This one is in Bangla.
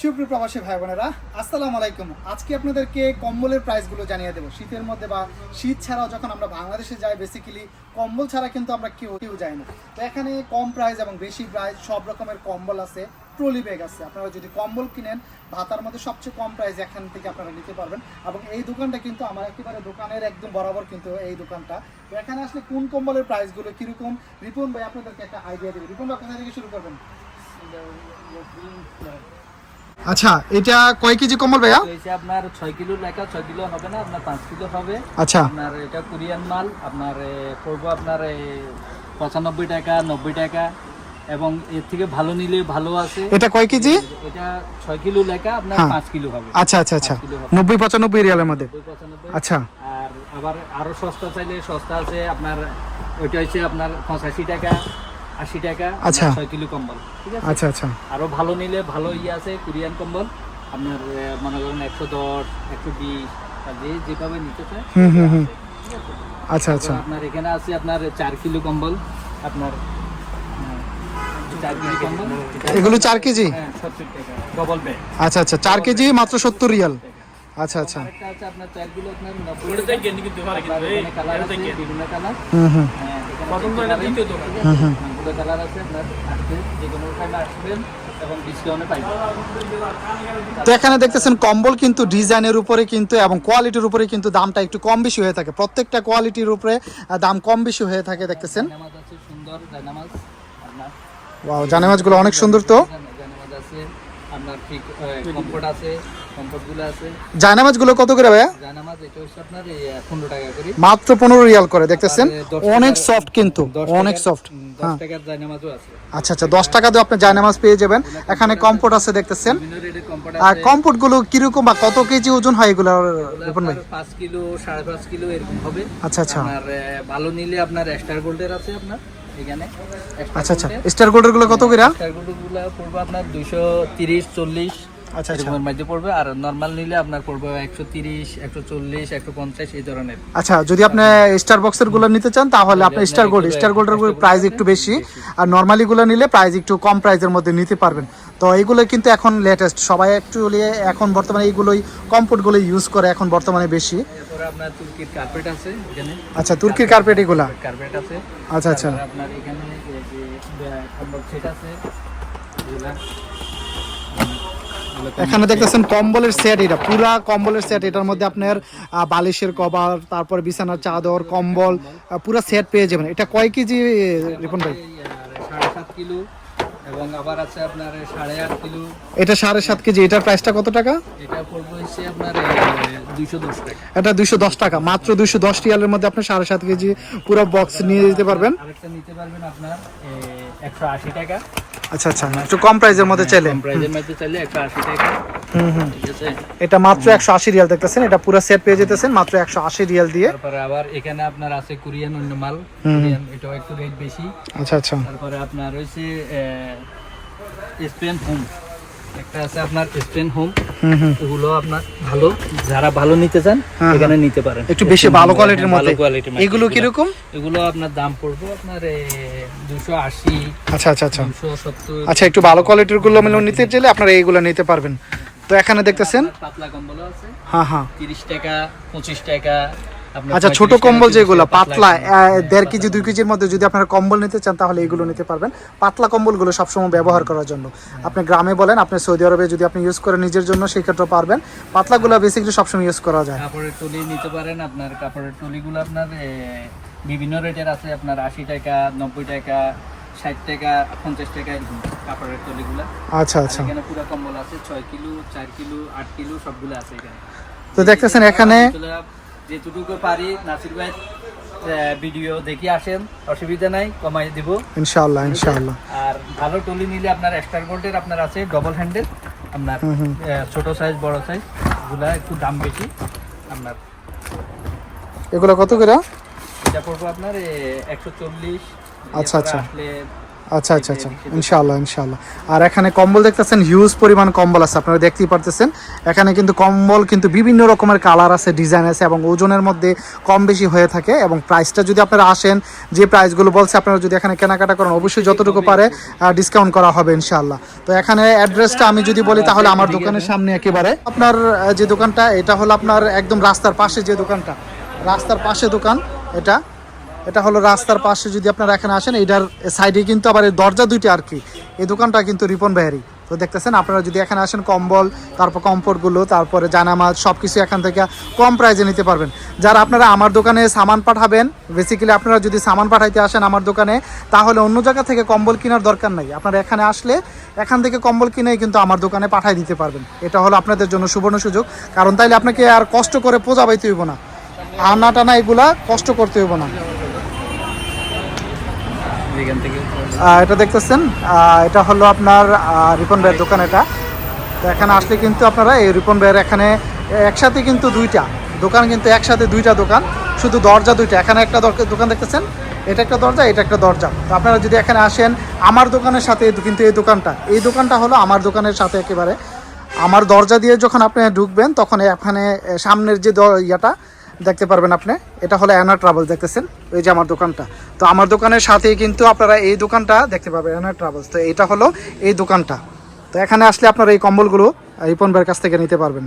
সুপ্রিয় প্রবাসী ভাই বোনেরা আসসালামু আলাইকুম। আজকে আপনাদেরকে কম্বলের প্রাইসগুলো জানিয়ে দেবো। শীতের মধ্যে বা শীত ছাড়াও যখন আমরা বাংলাদেশে যাই বেসিক্যালি কম্বল ছাড়া কিন্তু আমরা কেউ কেউ যাই না। তো এখানে কম প্রাইস এবং বেশি প্রাইস সব রকমের কম্বল আছে ট্রলি ব্যাগ আছে। আপনারা যদি কম্বল কিনেন, ভাতার মধ্যে সবচেয়ে কম প্রাইস এখান থেকে আপনারা নিতে পারবেন। এবং এই দোকানটা কিন্তু আমার একেবারে দোকানের একদম বরাবর কিন্তু এই দোকানটা। তো এখানে আসলে কোন কম্বলের প্রাইসগুলো কীরকম? রিপন ভাই, আপনাদেরকে একটা আইডিয়া দেবে। রিপন ভাই, কোথা থেকে শুরু করবেন? আচ্ছা এটা কয় কেজি কম্বল ভাইয়া? হচ্ছে আপনার ছয় কিলো লেখা ছয় কিলো হবে না আপনার পাঁচ কিলো হবে। আচ্ছা। আপনার এটা কোরিয়ান মাল আপনার পড়ব আপনার এ, পঁচানব্বই টাকা নব্বই টাকা এবং এর থেকে ভালো নিলে ভালো আছে। এটা কয় কেজি? এটা ছয় কিলো লেখা আপনার হ্যাঁ। পাঁচ কিলো হবে। আচ্ছা আচ্ছা আচ্ছা। পাঁচ কিলো হবে। নব্বই পঁচানব্বই রিয়ালের মধ্যে? আচ্ছা। আর আবার আরও সস্তা চাইলে সস্তা আছে আপনার ওইটা হচ্ছে আপনার পঁচাশি টাকা। আশি টাকা আচ্ছা। ছয় কিলো কম্বল ঠিক আছে? আচ্ছা আচ্ছা। আরও ভালো নিলে ভালো ইয়ে আছে কোরিয়ান কম্বল। আপনার মনে করেন একশো দশ একশো বিশ যে যেভাবে নিতে চায় হুম হুম হুম। আচ্ছা আচ্ছা। আপনার এখানে আছে আপনার চার কিলো কম্বল আপনার হ্যাঁ, কম্বল। এগুলো চার কেজি? হ্যাঁ আচ্ছা আচ্ছা চার কেজি মাত্র সত্তর রিয়াল। আচ্ছা আচ্ছা। বিভিন্ন কালার এখানে কালার, আছে? আপনার যে কোনো টাইমে আসবেন তো এখানে দেখতেছেন কম্বল কিন্তু ডিজাইনের উপরে কিন্তু এবং কোয়ালিটির উপরে কিন্তু দামটা একটু কম বেশি হয়ে থাকে। প্রত্যেকটা কোয়ালিটির উপরে দাম কম বেশি হয়ে থাকে দেখতেছেন। ওয়াও জানেমাজগুলো অনেক সুন্দর তো। জায়নামাজ আছে আপনার ঠিক কমফোর্ট আছে জায়নামাজগুলো কত করে ভাইয়া? মাত্র পনেরো রিয়াল করে দেখতেছেন? অনেক সফট কিন্তু অনেক সফট হ্যাঁ। আচ্ছা আচ্ছা দশ টাকা দিয়ে আপনি জায়নামাজ পেয়ে যাবেন। এখানে কম্পোর্ট আছে। দেখতেছেন। আর কম্পোর্টগুলো কীরকম বা কত কেজি ওজন হয় এগুলো রিপন ভাই? পাঁচ কিলো সাড়ে পাঁচ কিলো এরকম হবে। আচ্ছা আচ্ছা। আহ, ভালো নিলে আপনার স্টার গোল্ডের আছে আপনার আচ্ছা আচ্ছা। স্টার গোল্ডেরগুলো কত করে স্টার গোল্ডেরগুলো পড়বে আপনার দুইশো তিরিশ চল্লিশ। আচ্ছা আচ্ছা। এরকমের মধ্যে পড়বে আর নর্মাল নিলে আপনার পড়বে একশো তিরিশ একশো চল্লিশ একশো পঞ্চাশ এই ধরনের। আচ্ছা যদি আপনি স্টার বক্সেরগুলো নিতে চান তাহলে আপনি স্টার গোল্ড স্টার গোল্ডের প্রাইস একটু বেশি আর নর্মালি গুলো নিলে প্রাইস একটু কম প্রাইসের মধ্যে নিতে পারবেন। তো এইগুলো কিন্তু এখন লেটেস্ট সবাই অ্যাকচুয়ালি এখন বর্তমানে এইগুলোই কম্পোর্টগুলো ইউজ করে এখন বর্তমানে বেশি। আপনার তুর্কির কার্পেট আছে এখানে। আচ্ছা তুর্কির কার্পেট এগুলা? কার্পেট আছে। আচ্ছা আচ্ছা। আপনার এখানে যে সেট আছে। এখানে দেখতেছেন কম্বলের সেট এটা পুরা কম্বলের সেট এটার মধ্যে আপনার বালিশের কভার, তারপর বিছানার চাদর, কম্বল পুরা সেট পেয়ে যাবেন। এটা কয় কেজি, রিপন ভাই? সাড়ে সাত কিলো। এবং আবার আছে আপনার সাড়ে আট কিলো। এটা সাড়ে সাত কেজি এটার প্রাইসটা কত টাকা? এটা পড়বে হচ্ছে আপনার দুইশো দশ টাকা। এটা দুইশো দশ টাকা মাত্র দুইশো দশ রিয়ালের মধ্যে আপনি সাড়ে সাত কেজি পুরো বক্স নিয়ে যেতে পারবেন। আরেকটা নিতে পারবেন আপনার একশো আশি টাকা। আচ্ছা আচ্ছা একটু কম প্রাইসের মধ্যে চাইলে। কম প্রাইসের মধ্যে চাইলে একশো আশি টাকা। ঠিক আছে? এটা মাত্র একশো আশি রিয়াল দেখতেছেন এটা পুরো সেট পেয়ে যেতেছেন মাত্র একশো আশি রিয়াল দিয়ে। তারপরে আবার এখানে আপনার আছে কোরিয়ান অন্য মাল। কোরিয়ান এটাও একটু রেট বেশি। আচ্ছা আচ্ছা। তারপরে আপনার স্পেন হোম একটা আছে আপনার স্পেন হোম ওগুলো আপনার ভালো। যারা ভালো নিতে চান হ্যাঁ, এখানে নিতে পারেন। একটু বেশি ভালো কোয়ালিটির হ্যাঁ, মধ্যে। এগুলো কীরকম? এগুলো আপনার দাম পড়বে আপনার দুশো আশি। আচ্ছা আচ্ছা আচ্ছা। আচ্ছা একটু ভালো কোয়ালিটিরগুলো নিতে চাইলে আপনারা এইগুলো নিতে পারবেন। তো এখানে দেখতেছেন? পাতলা কম্বলও আছে। হ্যাঁ হ্যাঁ। তিরিশ টাকা পঁচিশ টাকা আচ্ছা ছোট কম্বল যেগুলো পাতলা দেড় কেজি দুই কেজির মধ্যে যদি আপনারা কম্বল নিতে চান তাহলে এইগুলো নিতে পারবেন। পাতলা কম্বলগুলো সবসময় ব্যবহার করার জন্য। আপনি গ্রামে বলেন আপনি সৌদি আরবে যদি আপনি ইউজ করেন নিজের জন্য সেই ক্ষেত্রে পারবেন। পাতলাগুলো বেসিক্যালি সবসময় ইউজ করা যায়। কাপড়ের টলি নিতে পারেন আপনার কাপড়ের টলিগুলো আপনার বিভিন্ন রেটের আছে আপনার আশি টাকা নব্বই টাকা ষাট টাকা পঞ্চাশ টাকা এরকম কাপড়ের টলিগুলো আচ্ছা আচ্ছা। এখানে পুরো কম্বল আছে ছয় কিলো চার কিলো আট কিলো সবগুলো আছে এখানে। তো দেখতেছেন এখানে আসলে যেটুকু পারি নাসির ভাই ভিডিও দেখি আসেন। অসুবিধা নাই কমাই দিব। ইনশাআল্লাহ ইনশাআল্লাহ। আর ভালো টলি নিলে আপনার এক্সট্রা গোল্ডের আপনার আছে ডবল হ্যান্ডেল আপনার ছোট সাইজ বড় সাইজ এগুলা একটু দাম বেশি। আপনার এগুলো কত করে? এটা পড়ব আপনার একশো চল্লিশ আচ্ছা, আচ্ছা। আচ্ছা আচ্ছা আচ্ছা। ইনশাআল্লাহ ইনশাআল্লাহ। আর এখানে কম্বল দেখতেছেন হিউজ পরিমাণ কম্বল আছে আপনারা দেখতেই পারতেছেন। এখানে কিন্তু কম্বল কিন্তু বিভিন্ন রকমের কালার আছে ডিজাইন আছে এবং ওজনের মধ্যে কম বেশি হয়ে থাকে এবং প্রাইসটা যদি আপনারা আসেন যে প্রাইসগুলো বলছে আপনারা যদি এখানে কেনাকাটা করেন অবশ্যই যতটুকু পারে ডিসকাউন্ট করা হবে ইনশাআল্লাহ। তো এখানে অ্যাড্রেসটা আমি যদি বলি তাহলে আমার দোকানের সামনে একেবারে। আপনার যে দোকানটা এটা হলো আপনার একদম রাস্তার পাশে যে দোকানটা। রাস্তার পাশে দোকান এটা। এটা হলো রাস্তার পাশে যদি আপনারা এখানে আসেন এটার সাইডে কিন্তু আবার এই দরজা দুইটা আর কি। এই দোকানটা কিন্তু রিপন বেহারি তো দেখতেছেন, আপনারা যদি এখানে আসেন, কম্বল, তারপর কমফোর্টগুলো, তারপরে জানামাজ সব কিছু এখান থেকে কম প্রাইজে নিতে পারবেন। যারা আপনারা আমার দোকানে সামান পাঠাবেন বেসিক্যালি আপনারা যদি সামান পাঠাইতে আসেন আমার দোকানে, তাহলে অন্য জায়গা থেকে কম্বল কেনার দরকার নাই। আপনারা এখানে আসলে এখান থেকে কম্বল কিনেই কিন্তু আমার দোকানে পাঠাই দিতে পারবেন। এটা হলো আপনাদের জন্য সুবর্ণ সুযোগ। কারণ তাইলে আপনাকে আর কষ্ট করে পোজাবাইতে হইব না। আনা টানা এগুলা কষ্ট করতে হইব না। এটা দেখতেছেন? এটা হলো আপনার রিপন ভাইয়ের দোকান এটা। তো এখানে আসলে কিন্তু আপনারা এই রিপন ভাইয়ের এখানে একসাথে কিন্তু দুইটা দোকান, কিন্তু একসাথে দুইটা দোকান। শুধু দরজা দুইটা। এখানে একটা দোকান দেখতেছেন? এটা একটা দরজা, এটা একটা দরজা। তো আপনারা যদি এখানে আসেন, আমার দোকানের সাথে কিন্তু এই দোকানটা এই দোকানটা হলো আমার দোকানের সাথে একেবারে। আমার দরজা দিয়ে যখন আপনি ঢুকবেন, তখন এখানে সামনের যে ইয়াটা দেখতে পারবেন আপনি। এটা হলো অ্যানা ট্রাভেলস দেখতেছেন? ওই যে আমার দোকানটা। তো আমার দোকানের সাথেই কিন্তু আপনারা এই দোকানটা দেখতে পাবেন অ্যানা ট্রাভেলস তো এটা হলো এই দোকানটা। তো এখানে আসলে আপনারা এই কম্বলগুলো রিপন ভাইয়ের কাছ থেকে নিতে পারবেন।